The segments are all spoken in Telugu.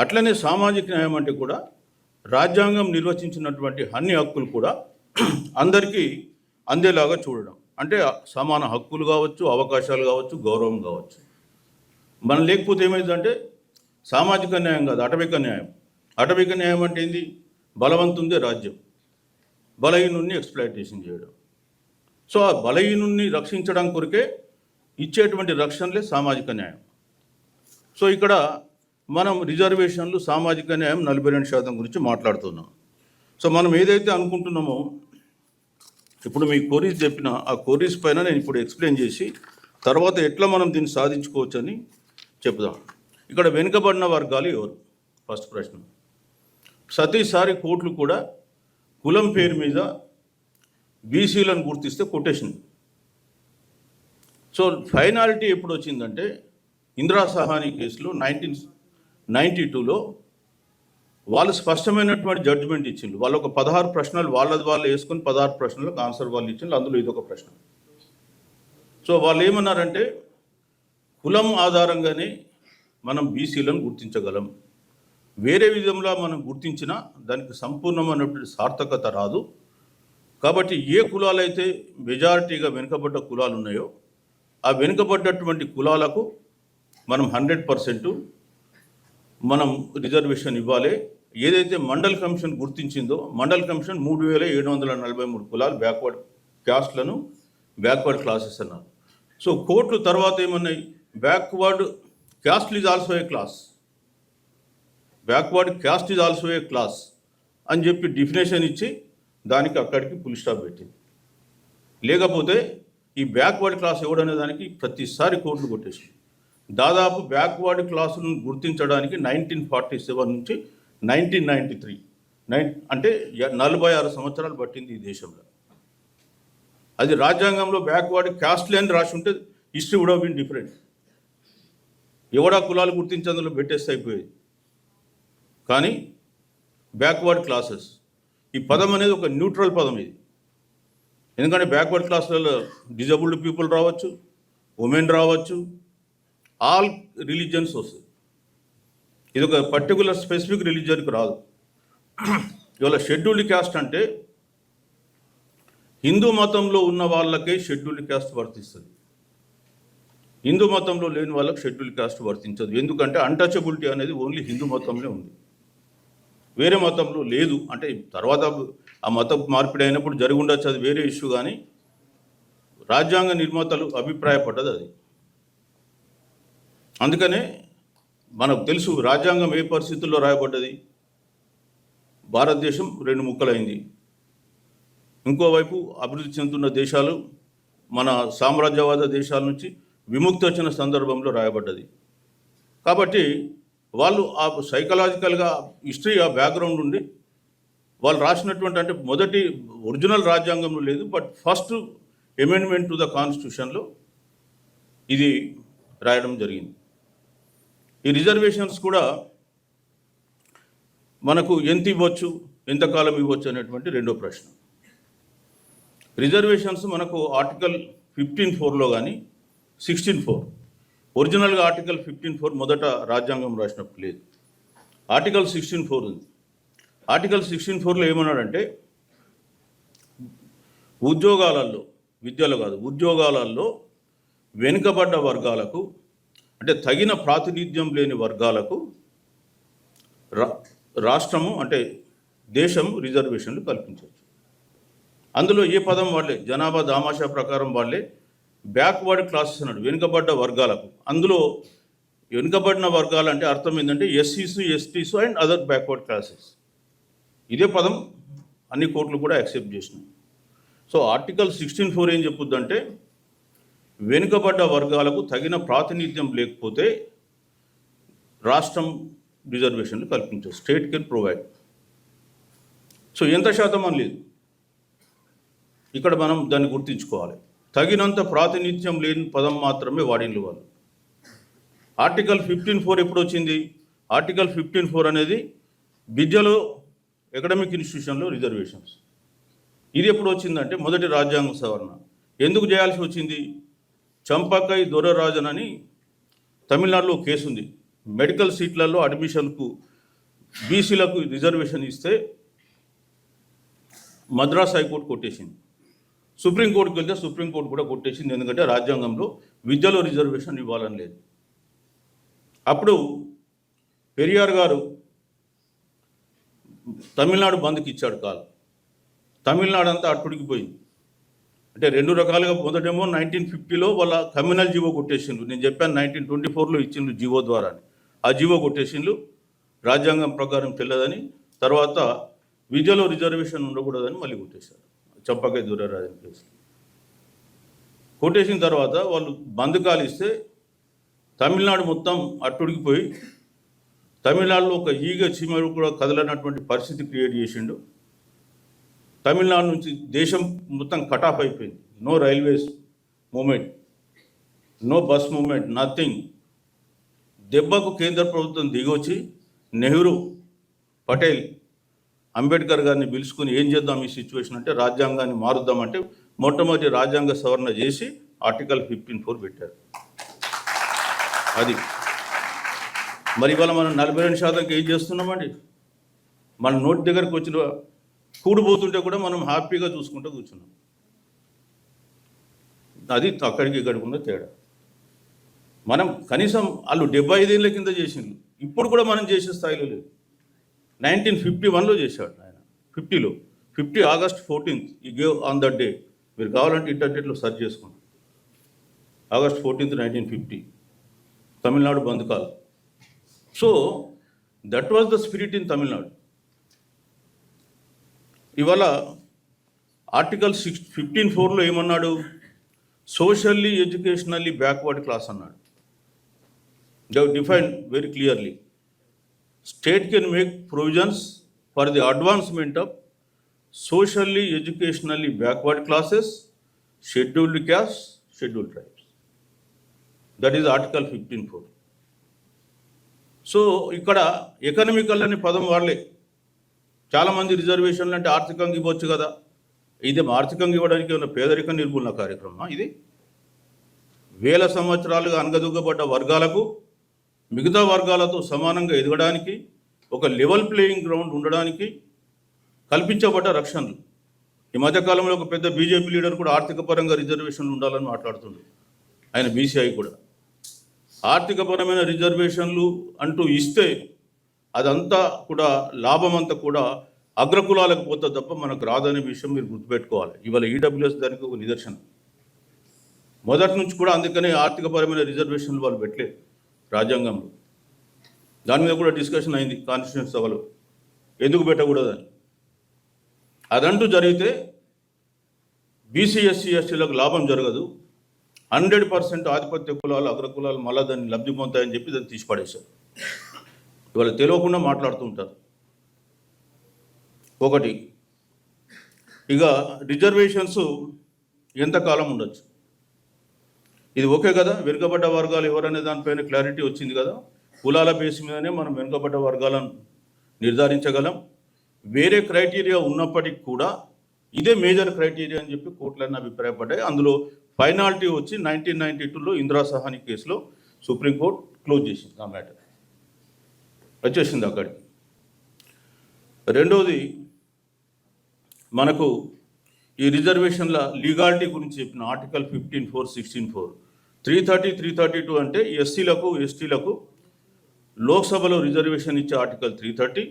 అట్లనే సామాజిక న్యాయం అంటే కూడా రాజ్యాంగం నిర్వచించినటువంటి అన్ని హక్కులు కూడా అందరికీ అందేలాగా చూడడం. అంటే సమాన హక్కులు కావచ్చు అవకాశాలు కావచ్చు గౌరవం కావచ్చు. మనం లేకపోతే ఏమైందంటే సామాజిక న్యాయం కాదు అటవిక న్యాయం. అటవిక న్యాయం అంటే ఏంది? బలవంతుందే రాజ్యం. బలహీనుణ్ణి ఎక్స్ప్లాయిటేషన్ చేయడం. సో ఆ బలహీనుణ్ణి రక్షించడం కొరకే ఇచ్చేటువంటి రక్షణలే సామాజిక న్యాయం. సో ఇక్కడ మనం రిజర్వేషన్లు సామాజిక న్యాయం నలభై రెండు శాతం గురించి మాట్లాడుతున్నాం. సో మనం ఏదైతే అనుకుంటున్నామో ఇప్పుడు మీ కోరీస్ చెప్పిన ఆ కోరీస్ పైన నేను ఇప్పుడు ఎక్స్ప్లెయిన్ చేసి తర్వాత ఎట్లా మనం దీన్ని సాధించుకోవచ్చని చెప్దాం. ఇక్కడ వెనుకబడిన వర్గాలు ఎవరు? ఫస్ట్ ప్రశ్న. ప్రతిసారి కోర్టులు కూడా కులం పేరు మీద బీసీలను గుర్తిస్తే కొటేషన్. సో ఫైనాలిటీ ఎప్పుడు వచ్చిందంటే ఇందిరా సహాని కేసులో నైన్టీన్ నైంటీ టూలో వాళ్ళు స్పష్టమైనటువంటి జడ్జిమెంట్ ఇచ్చిండ్రు. వాళ్ళు ఒక పదహారు ప్రశ్నలు వాళ్ళది వాళ్ళు వేసుకుని పదహారు ప్రశ్నలకు ఆన్సర్ వాళ్ళు ఇచ్చిండ్రు. అందులో ఇదొక ప్రశ్న. సో వాళ్ళు ఏమన్నారంటే కులం ఆధారంగానే మనం బీసీలను గుర్తించగలం. వేరే విధంగా మనం గుర్తించినా దానికి సంపూర్ణమైనటువంటి సార్థకత రాదు. కాబట్టి ఏ కులాలైతే మెజారిటీగా వెనుకబడ్డ కులాలు ఉన్నాయో ఆ వెనుకబడ్డటువంటి కులాలకు మనం హండ్రెడ్ పర్సెంటు మనం రిజర్వేషన్ ఇవ్వాలి. ఏదైతే మండల్ కమిషన్ గుర్తించిందో మండల్ కమిషన్ మూడు వేల ఏడు వందల నలభై మూడు కులాలు బ్యాక్వర్డ్ క్యాస్ట్లను బ్యాక్వర్డ్ క్లాసెస్ అన్నారు. సో కోర్టులు తర్వాత ఏమన్నాయి? Backward caste is also a class. Backward caste is also a class అని చెప్పి డిఫినేషన్ ఇచ్చి దానికి అక్కడికి పులి స్టాప్ పెట్టింది. లేకపోతే ఈ బ్యాక్వర్డ్ క్లాస్ ఎవడనే దానికి ప్రతిసారి కోర్టులు కొట్టేసి దాదాపు బ్యాక్వర్డ్ క్లాసులను గుర్తించడానికి నైన్టీన్ ఫార్టీ సెవెన్ నుంచి నైన్టీన్ నైంటీ త్రీ నైన్ అంటే నలభై ఆరు సంవత్సరాలు పట్టింది ఈ దేశంలో. అది రాజ్యాంగంలో బ్యాక్వర్డ్ క్యాస్ట్లే అని రాసి ఉంటే హిస్టరీ కూడా బీన్ డిఫరెంట్ ఎవడా కులాలు గుర్తించేందులో పెట్టేస్తే అయిపోయేది. కానీ బ్యాక్వర్డ్ క్లాసెస్. ఈ పదం అనేది ఒక న్యూట్రల్ పదం ఇది. ఎందుకంటే బ్యాక్వర్డ్ క్లాసులలో డిజబుల్డ్ పీపుల్ రావచ్చు ఉమెన్ రావచ్చు ఆల్ రిలీజియన్స్ వస్తాయి ఇది ఒక పర్టికులర్ స్పెసిఫిక్ రిలీజియన్కి రాదు. ఇవాళ షెడ్యూల్డ్ క్యాస్ట్ అంటే హిందూ మతంలో ఉన్న వాళ్ళకే షెడ్యూల్డ్ క్యాస్ట్ వర్తిస్తుంది. హిందూ మతంలో లేని వాళ్ళకి షెడ్యూల్ క్యాస్ట్ వర్తించదు. ఎందుకంటే అన్టచబిలిటీ అనేది ఓన్లీ హిందూ మతంలో ఉంది. వేరే మతంలో లేదు. అంటే తర్వాత ఆ మతం మార్పిడి అయినప్పుడు జరిగి ఉండొచ్చు. అది వేరే ఇష్యూ కానీ రాజ్యాంగ నిర్మాతలు అభిప్రాయపడ్డది అది. అందుకనే మనకు తెలుసు రాజ్యాంగం ఏ పరిస్థితుల్లో రాయబడ్డది. భారతదేశం రెండు ముక్కలైంది. ఇంకోవైపు అభివృద్ధి చెందుతున్న దేశాలు మన సామ్రాజ్యవాద దేశాల నుంచి విముక్తి వచ్చిన సందర్భంలో రాయబడ్డది. కాబట్టి వాళ్ళు ఆ సైకలాజికల్గా హిస్టరీ ఆ బ్యాక్గ్రౌండ్ ఉండి వాళ్ళు రాసినటువంటి అంటే మొదటి ఒరిజినల్ రాజ్యాంగంలో లేదు but first amendment to the కాన్స్టిట్యూషన్లో ఇది రాయడం జరిగింది. ఈ రిజర్వేషన్స్ కూడా మనకు ఎంత ఇవ్వచ్చు ఎంతకాలం ఇవ్వచ్చు అనేటువంటి రెండో ప్రశ్న. రిజర్వేషన్స్ మనకు ఆర్టికల్ ఫిఫ్టీన్ ఫోర్లో కానీ సిక్స్టీన్ ఫోర్. ఒరిజినల్గా ఆర్టికల్ ఫిఫ్టీన్ ఫోర్ మొదట రాజ్యాంగం రాసినప్పుడు లేదు. ఆర్టికల్ సిక్స్టీన్ ఫోర్ ఉంది. ఆర్టికల్ సిక్స్టీన్ ఫోర్లో ఏమన్నాడంటే ఉద్యోగాలలో విద్యలో కాదు ఉద్యోగాలలో వెనుకబడ్డ వర్గాలకు అంటే తగిన ప్రాతినిధ్యం లేని వర్గాలకు రా రాష్ట్రము అంటే దేశం రిజర్వేషన్లు కల్పించవచ్చు. అందులో ఏ పదం వాళ్ళే జనాభా దామాషా ప్రకారం వాళ్ళే బ్యాక్వర్డ్ క్లాసెస్ అన్నాడు వెనుకబడ్డ వర్గాలకు. అందులో వెనుకబడిన వర్గాలు అంటే అర్థం ఏంటంటే ఎస్సీస్ STs and other backward classes. ఇదే పదం అన్ని కోర్టులు కూడా యాక్సెప్ట్ చేసినాయి. సో ఆర్టికల్ సిక్స్టీన్ ఫోర్ ఏం చెప్పుద్దంటే వెనుకబడ్డ వర్గాలకు తగిన ప్రాతినిధ్యం లేకపోతే రాష్ట్రం రిజర్వేషన్లు కల్పించారు స్టేట్ కెన్ ప్రొవైడ్ సో ఎంత శాతం అని లేదు. ఇక్కడ మనం దాన్ని గుర్తుంచుకోవాలి. తగినంత ప్రాతినిధ్యం లేని పదం మాత్రమే వాడిన వాళ్ళు. ఆర్టికల్ ఫిఫ్టీన్ ఫోర్ ఎప్పుడు వచ్చింది? ఆర్టికల్ ఫిఫ్టీన్ ఫోర్ అనేది విద్యలో ఎకడమిక్ ఇన్స్టిట్యూషన్లో రిజర్వేషన్స్ ఇది ఎప్పుడు వచ్చిందంటే మొదటి రాజ్యాంగ సవరణ. ఎందుకు చేయాల్సి వచ్చింది? చంపకై దొరరాజన్ అని తమిళనాడులో కేసు ఉంది మెడికల్ సీట్లలో అడ్మిషన్కు బీసీలకు రిజర్వేషన్ ఇస్తే మద్రాస్ హైకోర్టు కొట్టేసింది. సుప్రీంకోర్టుకి వెళ్తే సుప్రీంకోర్టు కూడా కొట్టేసింది. ఎందుకంటే రాజ్యాంగంలో విద్యలో రిజర్వేషన్ ఇవ్వాలని లేదు. అప్పుడు పెరియార్ గారు తమిళనాడు బంద్కి ఇచ్చాడు కాల్. తమిళనాడు అంతా అట్టుడికిపోయింది అంటే రెండు రకాలుగా మొదటేమో నైన్టీన్ ఫిఫ్టీలో వాళ్ళ కమ్యూనల్ జీవో కొట్టేసిండ్రు. నేను చెప్పాను నైన్టీన్ ట్వంటీ ఫోర్లో ఇచ్చిండ్రు జీవో ద్వారా ఆ జీవో కొట్టేసిండ్రు. రాజ్యాంగం ప్రకారం చెల్లదని తర్వాత విద్యలో రిజర్వేషన్ ఉండకూడదని మళ్ళీ కొట్టేశారు. చంపకై దూరరాజన్ కేసు. కొట్టేసిన తర్వాత వాళ్ళు బంద్ కాలిస్తే తమిళనాడు మొత్తం అట్టుడికిపోయి తమిళనాడులో ఒక ఈగ చీమలు కూడా కదలనటువంటి పరిస్థితి క్రియేట్ చేసిండు. తమిళనాడు నుంచి దేశం మొత్తం కట్ ఆఫ్ అయిపోయింది. No railways movement no bus movement nothing దెబ్బకు కేంద్ర ప్రభుత్వం దిగొచ్చి నెహ్రూ పటేల్ అంబేద్కర్ గారిని పిలుచుకుని ఏం చేద్దాం ఈ సిచ్యువేషన్ అంటే రాజ్యాంగాన్ని మారుద్దామంటే మొట్టమొదటి రాజ్యాంగ సవరణ చేసి ఆర్టికల్ ఫిఫ్టీన్ ఫోర్ పెట్టారు. అది. మరి ఇవాళ మనం నలభై రెండు శాతంకి ఏం చేస్తున్నామండి? మన నోటి దగ్గరకు వచ్చిన కూడిపోతుంటే కూడా మనం హ్యాపీగా చూసుకుంటూ కూర్చున్నాం. అది అక్కడికి ఇక్కడికి ఉన్న తేడా. మనం కనీసం వాళ్ళు డెబ్బై ఐదేళ్ళ కింద చేసిండ్రు. ఇప్పుడు కూడా మనం చేసే స్థాయిలో లేదు. నైన్టీన్ ఫిఫ్టీ వన్లో చేశాడు ఆయన. ఫిఫ్టీలో. Fifty August fourteenth. He gave on that day. మీరు కావాలంటే ఇంటర్నెట్లో సెర్చ్ చేసుకోండి. August fourteenth nineteen fifty. Tamil Nadu bandh call so that was the spirit in Tamil Nadu. ఇవాళ ఆర్టికల్ సిక్స్ ఫిఫ్టీన్ ఫోర్లో ఏమన్నాడు? సోషల్లీ ఎడ్యుకేషనల్లీ బ్యాక్వర్డ్ క్లాస్ అన్నాడు. They define very clearly state can make provisions for the advancement of socially educationally backward classes scheduled caste scheduled tribes that is article fifteen four so ఇక్కడ ఎకనమికల్ అనే పదం వాడలే. చాలామంది రిజర్వేషన్లు అంటే ఆర్థికంగా ఇవ్వచ్చు కదా. ఇది ఆర్థికంగా ఇవ్వడానికి ఉన్న పేదరిక నిర్మూలన కార్యక్రమం ఇది? వేల సంవత్సరాలుగా అనగదుగ్గబడ్డ వర్గాలకు మిగతా వర్గాలతో సమానంగా ఎదగడానికి ఒక లెవెల్ ప్లేయింగ్ గ్రౌండ్ ఉండడానికి కల్పించబడ్డ రక్షణలు. ఈ మధ్యకాలంలో ఒక పెద్ద బీజేపీ లీడర్ కూడా ఆర్థిక పరంగా రిజర్వేషన్లు ఉండాలని మాట్లాడుతుంది ఆయన బీసీఐ కూడా. ఆర్థికపరమైన రిజర్వేషన్లు అంటూ ఇస్తే అదంతా కూడా లాభం అంతా కూడా అగ్రకులాలకు పోతే తప్ప మనకు రాదనే విషయం మీరు గుర్తుపెట్టుకోవాలి. ఇవాళ ఈడబ్ల్యూఎస్ దానికి ఒక నిదర్శనం. మొదటి నుంచి కూడా అందుకనే ఆర్థికపరమైన రిజర్వేషన్లు వాళ్ళు పెట్టలేదు రాజ్యాంగంలో. దాని మీద కూడా డిస్కషన్ అయింది కాన్స్టిట్యూషన్ సభలో. ఎందుకు పెట్టకూడదని అదంటూ జరిగితే బీసీ ఎస్సీ ఎస్టీలకు లాభం జరగదు. హండ్రెడ్ పర్సెంట్ ఆధిపత్య కులాలు అగ్ర కులాలు మళ్ళా దాన్ని లబ్ధి పొందుతాయని చెప్పి దాన్ని తీసిపడేశారు. ఇవాళ తెలియకుండా మాట్లాడుతూ ఉంటారు. ఒకటి ఇక రిజర్వేషన్స్ ఎంతకాలం ఉండొచ్చు? ఇది ఓకే కదా? వెనుకబడ్డ వర్గాలు ఎవరనే దానిపైన క్లారిటీ వచ్చింది కదా? కులాల బేస్ మీదనే మనం వెనుకబడ్డ వర్గాలను నిర్ధారించగలం. వేరే క్రైటీరియా ఉన్నప్పటికీ కూడా ఇదే మేజర్ క్రైటీరియా అని చెప్పి కోర్టులన్నీ అభిప్రాయపడ్డాయి. అందులో ఫైనాలిటీ వచ్చి నైన్టీన్ నైన్టీ టూలో ఇందిరా సహాని కేసులో సుప్రీంకోర్టు క్లోజ్ చేసింది ఆ మ్యాటర్. వచ్చేసింది అక్కడికి. రెండవది మనకు ఈ రిజర్వేషన్ల లీగాలిటీ గురించి చెప్పిన article fifteen four sixteen four. Three thirty three thirty two అంటే ఎస్సీలకు ఎస్టీలకు లోక్సభలో రిజర్వేషన్ ఇచ్చే ఆర్టికల్ త్రీ థర్టీ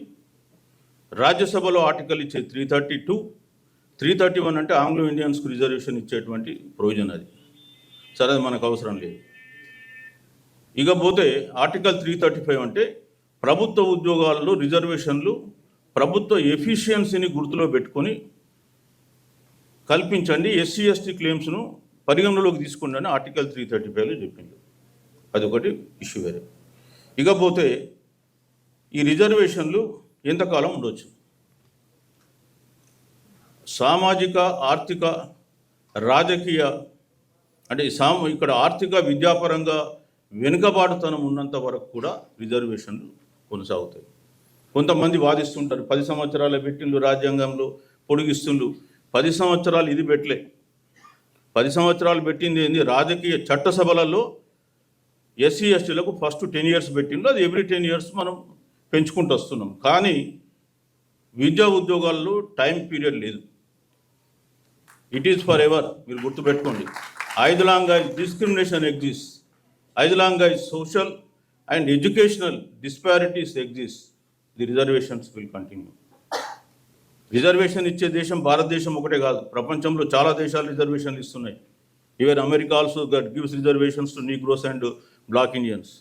రాజ్యసభలో ఆర్టికల్ ఇచ్చే three thirty two three thirty one అంటే ఆంగ్లో ఇండియన్స్కు రిజర్వేషన్ ఇచ్చేటువంటి ప్రొవిజన్ అది. సరే అది మనకు అవసరం లేదు. ఇకపోతే ఆర్టికల్ త్రీ థర్టీ ఫైవ్ అంటే ప్రభుత్వ ఉద్యోగాల్లో రిజర్వేషన్లు ప్రభుత్వ ఎఫిషియన్సీని గుర్తులో పెట్టుకొని కల్పించండి. ఎస్సీ ఎస్టీ క్లెయిమ్స్ను పరిగణలోకి తీసుకోండి అని ఆర్టికల్ త్రీ థర్టీ ఫైవ్లో చెప్పింది అదొకటి ఇష్యూ వేరే. ఇకపోతే ఈ రిజర్వేషన్లు ఎంతకాలం ఉండొచ్చు? సామాజిక ఆర్థిక రాజకీయ అంటే ఈ సామ ఇక్కడ ఆర్థిక విద్యాపరంగా వెనుకబాటుతనం ఉన్నంత వరకు కూడా రిజర్వేషన్లు కొనసాగుతాయి. కొంతమంది వాదిస్తుంటారు పది సంవత్సరాల పెట్టిండ్రు రాజ్యాంగంలో పొడిగిస్తుండ్రు. పది సంవత్సరాలు ఇది పెట్టలే. పది సంవత్సరాలు పెట్టింది ఏంది? రాజకీయ చట్టసభలలో ఎస్సీ ఎస్టీలకు ఫస్ట్ టెన్ ఇయర్స్ పెట్టిండ్రు. అది ఎవ్రీ టెన్ ఇయర్స్ మనం పెంచుకుంటూ వస్తున్నాం. కానీ విద్యా ఉద్యోగాల్లో టైం పీరియడ్ లేదు. ఇట్ ఈస్ ఫర్ ఎవర్ మీరు గుర్తుపెట్టుకోండి. ఐదు లాంగ్ డిస్క్రిమినేషన్ ఎగ్జిస్ట్. ఐదు long social and educational disparities exist the reservations will continue. Reservation ఇచ్చే దేశం భారతదేశం ఒకటే కాదు ప్రపంచంలో చాలా దేశాలు రిజర్వేషన్లు ఇస్తున్నాయి. Even America also got gives reservations to negroes and black Indians.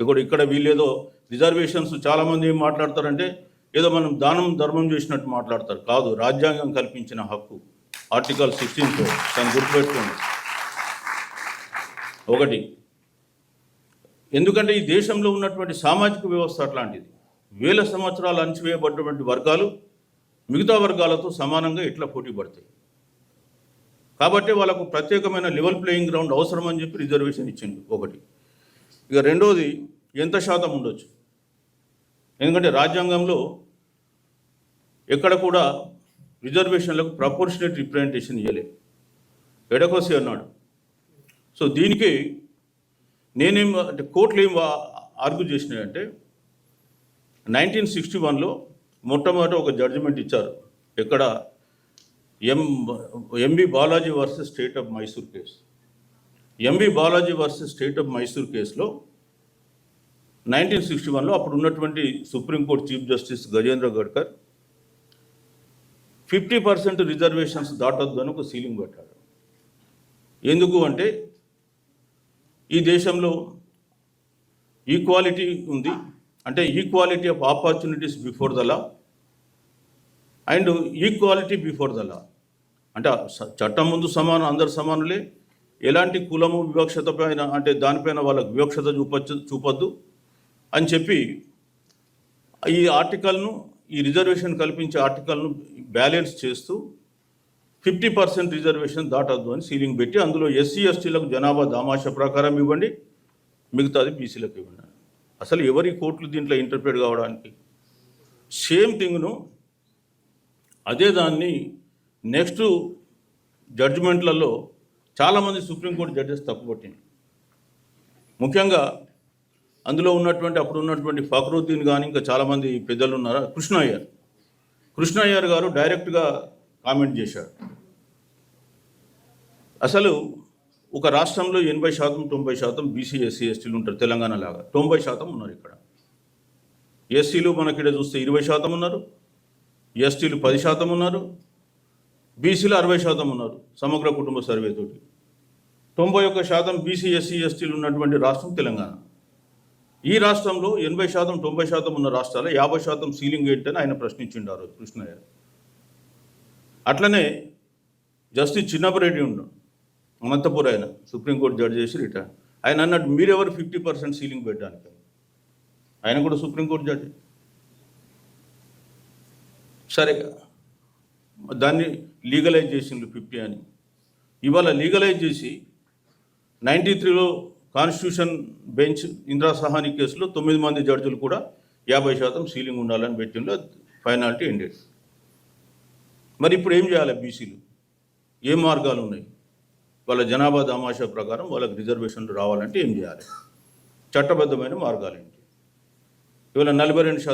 ఇక్కడ ఇక్కడ వీళ్ళేదో రిజర్వేషన్స్ చాలామంది ఏం మాట్లాడతారంటే ఏదో మనం దానం ధర్మం చేసినట్టు మాట్లాడతారు. కాదు రాజ్యాంగం కల్పించిన హక్కు. ఆర్టికల్ సిక్స్టీన్తో దాన్ని గుర్తుపెట్టుకోండి. ఒకటి ఎందుకంటే ఈ దేశంలో ఉన్నటువంటి సామాజిక వ్యవస్థ అట్లాంటిది. వేల సంవత్సరాలు అంచివేయబడినటువంటి వర్గాలు మిగతా వర్గాలతో సమానంగా ఇట్లా పోటీ పడతాయి? కాబట్టి వాళ్ళకు ప్రత్యేకమైన లెవెల్ ప్లేయింగ్ గ్రౌండ్ అవసరం అని చెప్పి రిజర్వేషన్ ఇచ్చింది ఒకటి. ఇక రెండోది ఎంత శాతం ఉండొచ్చు? ఎందుకంటే రాజ్యాంగంలో ఎక్కడ కూడా రిజర్వేషన్లకు ప్రపోర్షనేట్ రిప్రజెంటేషన్ ఇవ్వలే ఎడకోసి అన్నాడు. సో దీనికి నేనేం అంటే కోర్టులు ఏం ఆర్గ్యూ చేసినాయంటే నైన్టీన్ సిక్స్టీ వన్లో మొట్టమొదట ఒక జడ్జిమెంట్ ఇచ్చారు. ఎక్కడ M M B Balaji versus state of Mysore case. M B Balaji versus state of Mysore కేసులో నైన్టీన్ సిక్స్టీ వన్లో అప్పుడు ఉన్నటువంటి supreme court chief justice Gajendragadkar fifty percent reservations దాటొద్దు అని ఒక సీలింగ్ పెట్టాడు. ఎందుకు అంటే ఈ దేశంలో ఈక్వాలిటీ ఉంది. అంటే equality of opportunities before the law and equality before the law అంటే చట్టం ముందు సమానం అందరు సమానులే. ఎలాంటి కులము వివక్షత పైన అంటే దానిపైన వాళ్ళకు వివక్షత చూపచ్చు చూపొద్దు అని చెప్పి ఈ ఆర్టికల్ను ఈ రిజర్వేషన్ కల్పించే ఆర్టికల్ను బ్యాలెన్స్ చేస్తూ ఫిఫ్టీ పర్సెంట్ రిజర్వేషన్ దాటద్దు అని సీలింగ్ పెట్టి అందులో ఎస్సీ ఎస్టీలకు జనాభా దామాష ప్రకారం ఇవ్వండి మిగతాది బీసీలకు ఇవ్వండి. అసలు ఎవరి కోట్లు దీంట్లో ఇంటర్ప్రిట్ కావడానికి? సేమ్ థింగ్ను అదే దాన్ని నెక్స్ట్ జడ్జిమెంట్లలో చాలామంది సుప్రీంకోర్టు జడ్జెస్ తప్పుపట్టింది ముఖ్యంగా అందులో ఉన్నటువంటి అప్పుడు ఉన్నటువంటి ఫక్రుద్దీన్ కానీ ఇంకా చాలామంది పెద్దలు ఉన్నారా? కృష్ణ కృష్ణయ్యర్ గారు డైరెక్ట్గా కామెంట్ చేశాడు అసలు ఒక రాష్ట్రంలో ఎనభై శాతం తొంభై శాతం బీసీ ఎస్సీ ఎస్టీలు ఉంటారు తెలంగాణ లాగా తొంభై శాతం ఉన్నారు ఇక్కడ. ఎస్సీలు మనకిడ చూస్తే ఇరవై శాతం ఉన్నారు. ఎస్టీలు పది శాతం ఉన్నారు. బీసీలు అరవై శాతం ఉన్నారు సమగ్ర కుటుంబ సర్వేతోటి తొంభై ఒక్క శాతం బీసీ ఎస్సీ ఎస్టీలు ఉన్నటువంటి రాష్ట్రం తెలంగాణ. ఈ రాష్ట్రంలో ఎనభై శాతం తొంభై శాతం ఉన్న రాష్ట్రాల యాభై శాతం సీలింగ్ ఏంటని ఆయన ప్రశ్నించిండారు కృష్ణయ్య. అట్లనే జస్టిస్ చిన్నపరెడ్డి ఉండు అనంతపూర్ ఆయన సుప్రీంకోర్టు జడ్జి చేసి రిటైర్. ఆయన అన్నట్టు మీరెవరు ఫిఫ్టీ పర్సెంట్ సీలింగ్ పెట్టడానికి? ఆయన కూడా సుప్రీంకోర్టు జడ్జి. సరే దాన్ని లీగలైజ్ చేసిండ్రు ఫిఫ్టీ అని. ఇవాళ లీగలైజ్ చేసి నైంటీ త్రీలో కాన్స్టిట్యూషన్ బెంచ్ ఇందిరా సహాని కేసులో తొమ్మిది మంది జడ్జిలు కూడా యాభై శాతం సీలింగ్ ఉండాలని పెట్టిండ్రు ఫైనాలిటీ ఎండెడ్ మరి ఇప్పుడు ఏం చేయాలి బీసీలు? ఏ మార్గాలు ఉన్నాయి? వాళ్ళ జనాభా దామాషా ప్రకారం వాళ్ళకి రిజర్వేషన్లు రావాలంటే ఏం చేయాలి? చట్టబద్ధమైన మార్గాలు ఏంటి? ఇవాళ నలభై రెండు శాతం